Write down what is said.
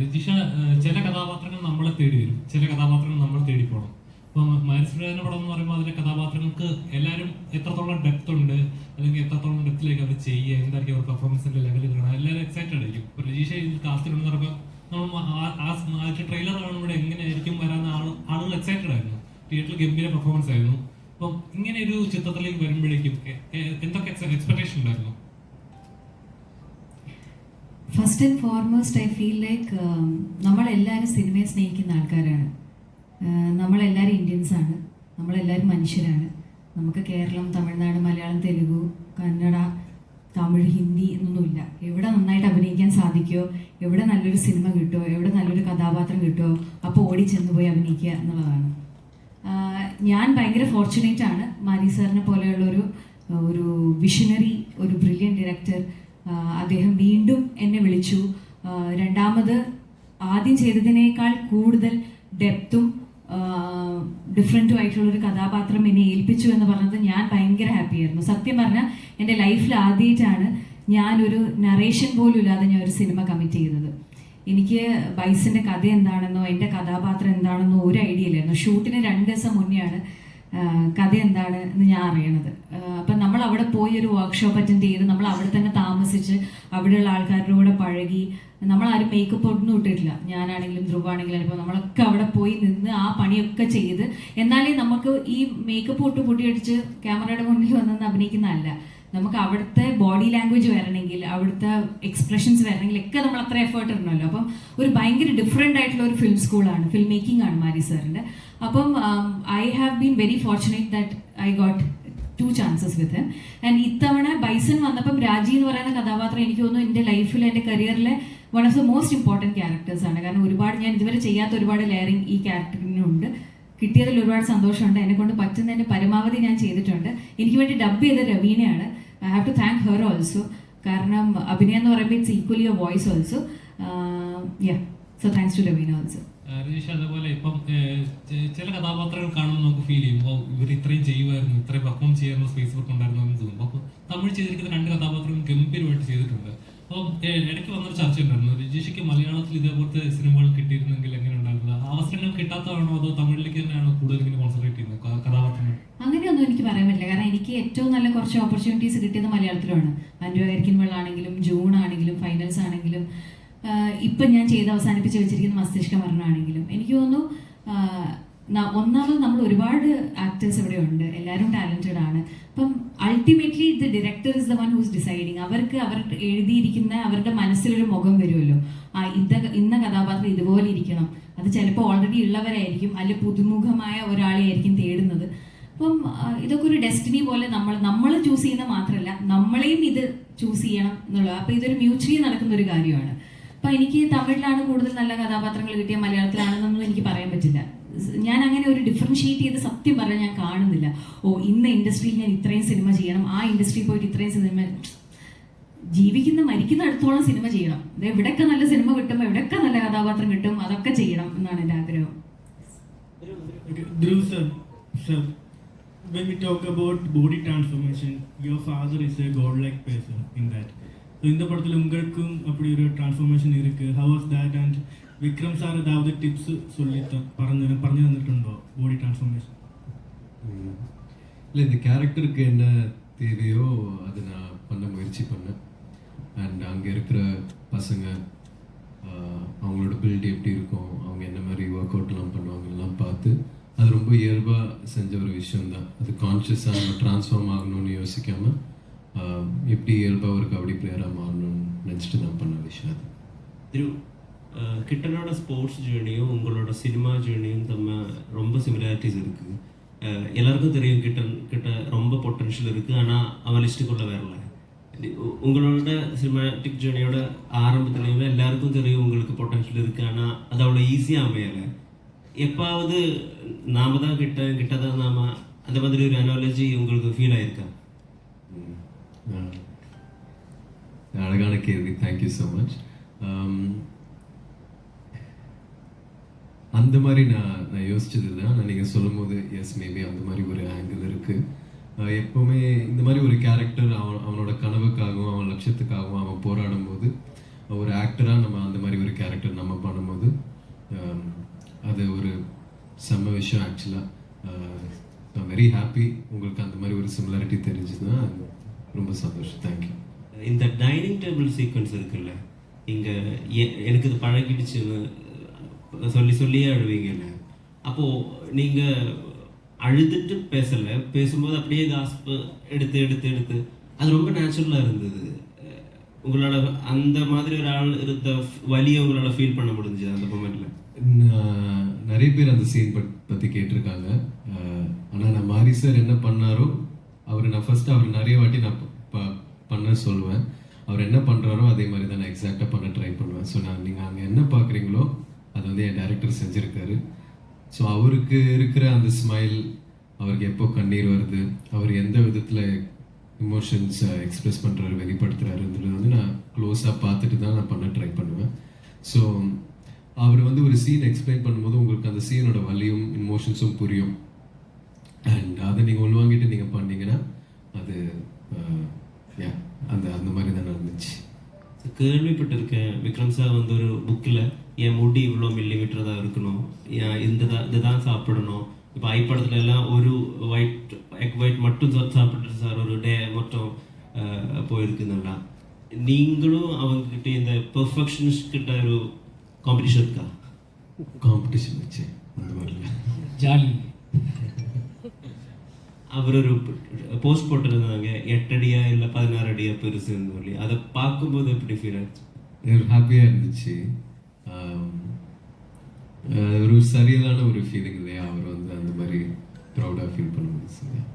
രജിഷ ചില കഥാപാത്രങ്ങൾ നമ്മളെ തേടി വരും. ചില കഥാപാത്രങ്ങൾ നമ്മൾ തേടി പോകണം ഇപ്പം മനസ്സിലാകുന്ന പടം എന്ന് പറയുമ്പോൾ അതിലെ കഥാപാത്രങ്ങൾക്ക് എല്ലാവരും എത്രത്തോളം ഡെപ്ത് ഉണ്ട് അല്ലെങ്കിൽ എത്രത്തോളം ഡെപ്തിലേക്ക് അവർ ചെയ്യുക എന്തായിരിക്കും അവർ പെർഫോമൻസിന്റെ ലെവലിൽ കാണാൻ എല്ലാവരും എക്സൈറ്റഡ് ആയിരിക്കും. ഇപ്പൊ രജീഷ ഇതിൽ കാസ്റ്റിലുണ്ടെന്ന് പറയുമ്പോൾ നമ്മൾ ആദ്യത്തെ ട്രെയിലർ കാണുമ്പോൾ എങ്ങനെയായിരിക്കും ആൾ ആളുകൾ എക്സൈറ്റഡ് ആയിരുന്നു. തിയേറ്ററിൽ ഗംഭീര പെർഫോമൻസ് ആയിരുന്നു. അപ്പം ഇങ്ങനെ ഒരു ചിത്രത്തിലേക്ക് വരുമ്പോഴേക്കും എന്തൊക്കെ first and foremost I feel like നമ്മളെല്ലാവരും സിനിമയെ സ്നേഹിക്കുന്ന ആൾക്കാരാണ്. നമ്മളെല്ലാവരും ഇന്ത്യൻസ് ആണ് നമ്മളെല്ലാവരും മനുഷ്യരാണ്. നമുക്ക് കേരളം തമിഴ്നാട് മലയാളം തെലുഗു കന്നഡ തമിഴ് ഹിന്ദി എന്നൊന്നുമില്ല. എവിടെ നന്നായിട്ട് അഭിനയിക്കാൻ സാധിക്കുമോ എവിടെ നല്ലൊരു സിനിമ കിട്ടുമോ എവിടെ നല്ലൊരു കഥാപാത്രം കിട്ടുമോ അപ്പോൾ ഓടി ചെന്ന് പോയി അഭിനയിക്കുക എന്നുള്ളതാണ്. ഞാൻ ഭയങ്കര ഫോർച്ചുനേറ്റ് ആണ്. മാരി സാറിനെ പോലെയുള്ള ഒരു ഒരു വിഷനറി ഒരു ബ്രില്യൻ ഡയറക്ടർ അദ്ദേഹം വീണ്ടും എന്നെ വിളിച്ചു. രണ്ടാമത് ആദ്യം ചെയ്തതിനേക്കാൾ കൂടുതൽ ഡെപ്തും ഡിഫറെന്റും ആയിട്ടുള്ളൊരു കഥാപാത്രം എന്നെ ഏൽപ്പിച്ചു എന്ന് പറഞ്ഞത് ഞാൻ ഭയങ്കര ഹാപ്പിയായിരുന്നു സത്യം പറഞ്ഞാൽ എന്റെ ലൈഫിൽ ആദ്യമായിട്ടാണ് ഞാനൊരു നറേഷൻ പോലും ഇല്ലാതെ ഞാൻ ഒരു സിനിമ കമ്മിറ്റ് ചെയ്തത്. എനിക്ക് ബൈസിന്റെ കഥ എന്താണെന്നോ എന്റെ കഥാപാത്രം എന്താണെന്നോ ഒരു ഐഡിയ ഇല്ലായിരുന്നു. ഷൂട്ടിന് രണ്ട് ദിവസം മുന്നെയാണ് കഥ എന്താണ് എന്ന് ഞാൻ അറിയണത്. അപ്പൊ നമ്മൾ അവിടെ പോയി ഒരു വർക്ക്ഷോപ്പ് അറ്റൻഡ് ചെയ്ത് നമ്മൾ അവിടെ തന്നെ താമസിച്ച് അവിടെയുള്ള ആൾക്കാരുടെ കൂടെ പഴകി നമ്മൾ ആരും മേക്കപ്പ് ഒന്നും ഇട്ടിട്ടില്ല. ഞാനാണെങ്കിലും ധ്രുവാണെങ്കിലും ഇപ്പോൾ നമ്മളൊക്കെ അവിടെ പോയി നിന്ന് ആ പണിയൊക്കെ ചെയ്ത് എന്നാലേ നമുക്ക് ഈ മേക്കപ്പ് ഒട്ട് പൊട്ടിയടിച്ച് ക്യാമറയുടെ മുന്നിൽ വന്നെന്ന് അഭിനയിക്കുന്നതല്ല. നമുക്ക് അവിടുത്തെ ബോഡി ലാംഗ്വേജ് വരണമെങ്കിൽ അവിടുത്തെ എക്സ്പ്രഷൻസ് വരണമെങ്കിൽ ഒക്കെ നമ്മൾ അത്ര എഫേർട്ട് ഇടണമല്ലോ. അപ്പം ഒരു ഭയങ്കര ഡിഫറെന്റ് ആയിട്ടുള്ള ഒരു ഫിലിം സ്കൂളാണ് ഫിലിം മേക്കിംഗ് ആണ് മാരി സാറിന്റെ. അപ്പം I have been very fortunate that I got two chances with and ഇത്തവണ ബൈസൺ വന്നപ്പം രാജി എന്ന് പറയുന്ന കഥാപാത്രം എനിക്ക് തോന്നുന്നു എന്റെ ലൈഫിൽ എന്റെ കരിയറിലെ one of the most important characters ആണ്. കാരണം ഒരുപാട് ഞാൻ ഇതുവരെ ചെയ്യാത്ത ഒരുപാട് ലെയറിങ് ഈ ക്യാരക്ടറിനുണ്ട് കിട്ടിയതിൽ ഒരുപാട് സന്തോഷമുണ്ട്. എന്നെ കൊണ്ട് പറ്റുന്നതിന്റെ പരമാവധി ഞാൻ ചെയ്തിട്ടുണ്ട്. എനിക്ക് വേണ്ടി ഡബ് ചെയ്ത രവീനയാണ് I have to thank her also കാരണം അഭിനയം എന്ന് പറയുമ്പോൾ it's equally a voice also yeah so thanks to Raveena also അതേപോലെ ഇപ്പം ചെ- ചില കഥാപാത്രങ്ങൾ കാണുമ്പോൾ നമുക്ക് ഫീൽ ചെയ്യും. ഇവർ ഇത്രയും ചെയ്യുമായിരുന്നു ഇത്രയും പെർഫോം ചെയ്യാനുള്ള സ്പേസ് ഇവർക്ക് ഉണ്ടായിരുന്നു എന്ന് തോന്നും. അപ്പോൾ തമിഴ് ചെയ്തിരിക്കുന്ന രണ്ട് കഥാപാത്രങ്ങൾ ഗംഭീരമായിട്ട് ചെയ്തിട്ടുണ്ട്. അപ്പം ഇടയ്ക്ക് വന്നൊരു ചർച്ച ഉണ്ടായിരുന്നു. രജീഷയ്ക്ക് മലയാളത്തിൽ ഇതേപോലത്തെ സിനിമകൾ കിട്ടിയിരുന്നെങ്കിൽ എങ്ങനെ ഉണ്ടായിരുന്നത്? അവസരങ്ങൾ കിട്ടാത്തതാണോ അതോ തമിഴിലേക്ക് തന്നെയാണോ കൂടുതൽ ഇങ്ങനെ കോൺസെൻട്രേറ്റ് ചെയ്യുന്നത്? എനിക്ക് പറയാൻ പറ്റില്ല. കാരണം എനിക്ക് ഏറ്റവും നല്ല കുറച്ച് ഓപ്പർച്യൂണിറ്റീസ് കിട്ടിയത് മലയാളത്തിലാണ്. അനുകരിക്കൻ വെള്ളാണെങ്കിലും ജൂൺ ആണെങ്കിലും ഫൈനൽസ് ആണെങ്കിലും ഇപ്പം ഞാൻ ചെയ്ത് അവസാനിപ്പിച്ച് വെച്ചിരിക്കുന്ന മസ്തിഷ്ക മരണമാണെങ്കിലും എനിക്ക് തോന്നുന്നു ഒന്നാമത് നമ്മൾ ഒരുപാട് ആക്ടേഴ്സ് ഇവിടെ ഉണ്ട്. എല്ലാവരും ടാലന്റഡ് ആണ്. അപ്പം ultimately the director is the one who's deciding അവർക്ക് അവർ എഴുതിയിരിക്കുന്ന അവരുടെ മനസ്സിലൊരു മുഖം വരുമല്ലോ. ആ ഇന്ന ഇന്ന കഥാപാത്രം ഇതുപോലെ ഇരിക്കണം. അത് ചിലപ്പോൾ ഓൾറെഡി ഉള്ളവരായിരിക്കും. അല്ലെങ്കിൽ പുതുമുഖമായ ഒരാളെ ആയിരിക്കും തേടുന്നത്. അപ്പം ഇതൊക്കെ ഒരു ഡെസ്റ്റിനി പോലെ നമ്മൾ നമ്മൾ ചൂസ് ചെയ്യുന്ന മാത്രമല്ല നമ്മളെയും ഇത് ചൂസ് ചെയ്യണം എന്നുള്ളത് അപ്പം ഇതൊരു മ്യൂച്വലി നടക്കുന്ന ഒരു കാര്യമാണ് അപ്പം എനിക്ക് തമിഴിലാണ് കൂടുതൽ നല്ല കഥാപാത്രങ്ങൾ കിട്ടിയ മലയാളത്തിലാണെന്നൊന്നും എനിക്ക് പറയാൻ പറ്റില്ല ഞാൻ അങ്ങനെ ഒരു ഡിഫറൻഷിയേറ്റ് ചെയ്ത് സത്യം പറഞ്ഞാൽ ഞാൻ കാണുന്നില്ല ഓ ഇന്ന ഇൻഡസ്ട്രിയിൽ ഞാൻ ഇത്രയും സിനിമ ചെയ്യണം ആ ഇൻഡസ്ട്രിയിൽ പോയിട്ട് ഇത്രയും സിനിമ ജീവിക്കുന്ന മരിക്കുന്ന അടുത്തോളം സിനിമ ചെയ്യണം എവിടെയൊക്കെ നല്ല സിനിമ കിട്ടും എവിടെയൊക്കെ നല്ല കഥാപാത്രം കിട്ടും അതൊക്കെ ചെയ്യണം എന്നാണ് എന്റെ ആഗ്രഹം when we talk about body transformation, your father is a godlike person in that. So இந்த படத்தில் உங்களுக்கும் அப்படி ஒரு டிரான்ஸ்ஃபர்மேஷன் இருக்கு. How was that and Vikram sir ஏதாவது டிப்ஸ் சொல்லி பறந்து பறந்து தந்துட்டுருந்தோ பாடி டிரான்ஸ்ஃபர்மேஷன் இல்லை இந்த கேரக்டருக்கு என்ன தேவையோ அது நான் பண்ண முயற்சி பண்ணேன். அண்ட் அங்கே இருக்கிற பசங்க அவங்களோட பில்ட் எப்படி இருக்கும்? அவங்க என்ன மாதிரி ஒர்க் அவுட்லாம் பண்ணுவாங்கலாம் பார்த்து அது ரொம்ப இயல்பாக செஞ்ச ஒரு விஷயம்தான். அது கான்ஷியஸாக நம்ம ட்ரான்ஸ்ஃபார்ம் ஆகணும்னு யோசிக்காமல் எப்படி இயல்பாக ஒரு கபடி பிளேயராக மாறணும்னு நினச்சிட்டு தான் பண்ண விஷயம் அது. திரு கிட்டனோட ஸ்போர்ட்ஸ் ஜேர்னியும் உங்களோட சினிமா ஜேர்னியும் தம்ம ரொம்ப சிமிலாரிட்டிஸ் இருக்குது எல்லாருக்கும் தெரியும் கிட்டன் கிட்ட ரொம்ப பொட்டன்ஷியல் இருக்குது ஆனால் அவன் லிஸ்ட்டுக்குள்ளே வரல உ- உங்களோட சினிமாட்டிக் ஜேர்னியோட ஆரம்பத்துலேயுமே எல்லாருக்கும் தெரியும் உங்களுக்கு பொட்டன்ஷியல் இருக்குது ஆனால் அது அவ்வளோ ஈஸியாக அமையலை. எப்பாவது நாம தான் கிட்ட கிட்ட தான் நாம அந்த மாதிரி ஒரு அனாலஜி உங்களுக்கு ஃபீல் ஆயிருக்கா? அழகான கேள்வி. தேங்க்யூ ஸோ மச் அந்த மாதிரி நான் நான் யோசிச்சது தான் நான் நீங்கள் சொல்லும் போது எஸ் மேபி அந்த மாதிரி ஒரு ஆங்கிள் இருக்குது எப்போவுமே இந்த மாதிரி ஒரு கேரக்டர் அவன் அவனோட கனவுக்காகவும் அவன் லட்சியத்துக்காகவும் அவன் போராடும் போது ஒரு ஆக்டராக நம்ம அந்த மாதிரி ஒரு கேரக்டர் நம்ம பண்ணும்போது um, அது ஒரு செம்ம விஷயம் ஆக்சுவலாக நான் வெரி ஹாப்பி உங்களுக்கு அந்த மாதிரி ஒரு சிமிலாரிட்டி தெரிஞ்சுதுன்னா ரொம்ப சந்தோஷம். தேங்க்யூ இந்த டைனிங் டேபிள் சீக்வன்ஸ் இருக்குல்ல இங்கே எனக்கு இது பழகிடுச்சுன்னு சொல்லி சொல்லியே அழுவீங்கல்ல. அப்போது நீங்கள் அழுதுட்டு பேசலை பேசும்போது அப்படியே காஸ்பு எடுத்து எடுத்து எடுத்து அது ரொம்ப நேச்சுரலாக இருந்தது. உங்களால் உங்களோட அந்த மாதிரி ஒரு ஆள் இருந்த வலியை உங்களால் ஃபீல் பண்ண முடிஞ்சது அந்த மொமெண்ட்டில் நிறைய பேர் அந்த சீன் பட் பற்றி கேட்டிருக்காங்க. ஆனால் நான் மாரி சார் என்ன பண்ணாரோ அவர் நான் ஃபஸ்ட்டு அவர் நிறைய வாட்டி நான் ப- பண்ண சொல்லுவேன். அவர் என்ன பண்ணுறாரோ அதே மாதிரி தான் நான் எக்ஸாக்டாக பண்ண ட்ரை பண்ணுவேன். ஸோ நான் நீங்கள் அங்கே என்ன பார்க்குறீங்களோ அது வந்து என் டேரக்டர் செஞ்சுருக்காரு. ஸோ அவருக்கு இருக்கிற அந்த ஸ்மைல் அவருக்கு எப்போ கண்ணீர் வருது அவர் எந்த விதத்தில் இமோஷன்ஸ் எக்ஸ்ப்ரெஸ் பண்ணுறாரு வெளிப்படுத்துகிறாருன்றது வந்து நான் க்ளோஸாக பார்த்துட்டு தான் நான் பண்ண ட்ரை பண்ணுவேன். ஸோ அவர் வந்து ஒரு சீன் எக்ஸ்பிளைன் பண்ணும்போது உங்களுக்கு அந்த சீனோட வலியும் இமோஷன்ஸும் புரியும். அண்ட் அதை நீங்கள் உள்வாங்கிட்டு நீங்கள் பண்ணீங்கன்னா அது யா அந்த அந்த மாதிரி தான் நடந்துச்சு. கேள்விப்பட்டிருக்கேன். விக்ரம் சார் வந்து ஒரு புக்கில் என் முடி இவ்வளோ மில்லிமீட்டர் தான் இருக்கணும். என் இந்த தான் இதுதான் சாப்பிடணும். இப்போ ஐ படத்துல எல்லாம் ஒரு ஒயிட் எக் ஒயிட் மட்டும் சாப்பிட்டு சார் ஒரு டே மட்டும் போயிருக்குதுங்களா நீங்களும் அவங்கக்கிட்ட இந்த பெர்ஃபெக்ஷனிஸ்ட் கிட்ட ஒரு காம்படிஷன் இருக்கா காம்படிஷன் வச்சு அந்த மாதிரிலாம் ஜாலி அவர் ஒரு போஸ்ட் போட்டிருந்தாங்க எட்டடியா இல்லை பதினாறு அடியா பெருசுன்னு சொல்லி அதை பார்க்கும்போது எப்படி ஃபீல் ஆச்சு ஹாப்பியாக இருந்துச்சு ஒரு சரியான ஒரு ஃபீலிங் இல்லையா அவர் வந்து அந்த மாதிரி ப்ரௌடாக ஃபீல் பண்ண முடியும்